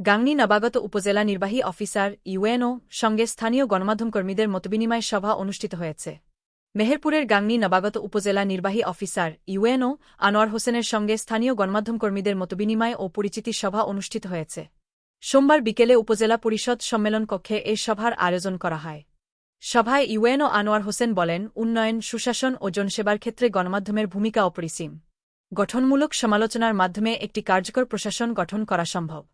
গাংনী নবাগত উপজেলা নির্বাহী অফিসার ইউএনও সঙ্গে স্থানীয় গণমাধ্যম কর্মীদের মতবিনিময় সভা অনুষ্ঠিত হয়েছে। মেহেরপুরের গাংনী নবাগত উপজেলা নির্বাহী অফিসার ইউএনও আনোয়ার হোসেনের সঙ্গে স্থানীয় গণমাধ্যম কর্মীদের মতবিনিময় ও পরিচিতি সভা অনুষ্ঠিত হয়েছে। সোমবার বিকেলে উপজেলা পরিষদ সম্মেলন কক্ষে এই সভার আয়োজন করা হয়। সভায় ইউএনও আনোয়ার হোসেন বলেন, উন্নয়ন, সুশাসন ও জনসেবার ক্ষেত্রে গণমাধ্যমের ভূমিকা অপরিসীম। গঠনমূলক সমালোচনার মাধ্যমে একটি কার্যকর প্রশাসন গঠন করা সম্ভব।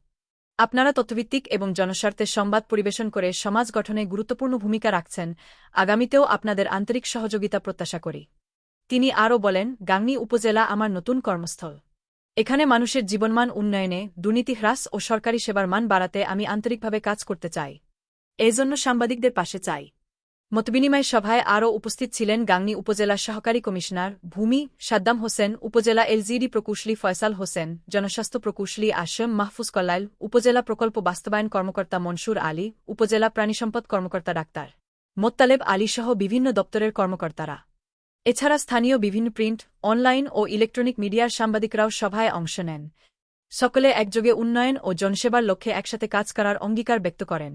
আপনারা তত্ত্বভিত্তিক এবং জনস্বার্থের সংবাদ পরিবেশন করে সমাজ গঠনে গুরুত্বপূর্ণ ভূমিকা রাখছেন, আগামীতেও আপনাদের আন্তরিক সহযোগিতা প্রত্যাশা করি। তিনি আরও বলেন, গাংনি উপজেলা আমার নতুন কর্মস্থল। এখানে মানুষের জীবনমান উন্নয়নে দুর্নীতি হ্রাস ও সরকারি সেবার মান বাড়াতে আমি আন্তরিকভাবে কাজ করতে চাই। এজন্য সাংবাদিকদের পাশে চাই। মতবিনিময় সভায় আরও উপস্থিত ছিলেন গাংনী উপজেলা সহকারী কমিশনার ভূমি সাদ্দাম হোসেন, উপজেলা এলজিডি প্রকৌশলী ফয়সাল হোসেন, জনস্বাস্থ্য প্রকৌশলী আশম মাহফুজ কল্লাইল উপজেলা প্রকল্প বাস্তবায়ন কর্মকর্তা মনসুর আলী, উপজেলা প্রাণীসম্পদ কর্মকর্তা ডাক্তার মোত্তালেব আলীসহ বিভিন্ন দপ্তরের কর্মকর্তারা। এছাড়া স্থানীয় বিভিন্ন প্রিন্ট, অনলাইন ও ইলেকট্রনিক মিডিয়ার সাংবাদিকরাও সভায় অংশ নেন। সকলে একযোগে উন্নয়ন ও জনসেবার লক্ষ্যে একসাথে কাজ করার অঙ্গীকার ব্যক্ত করেন।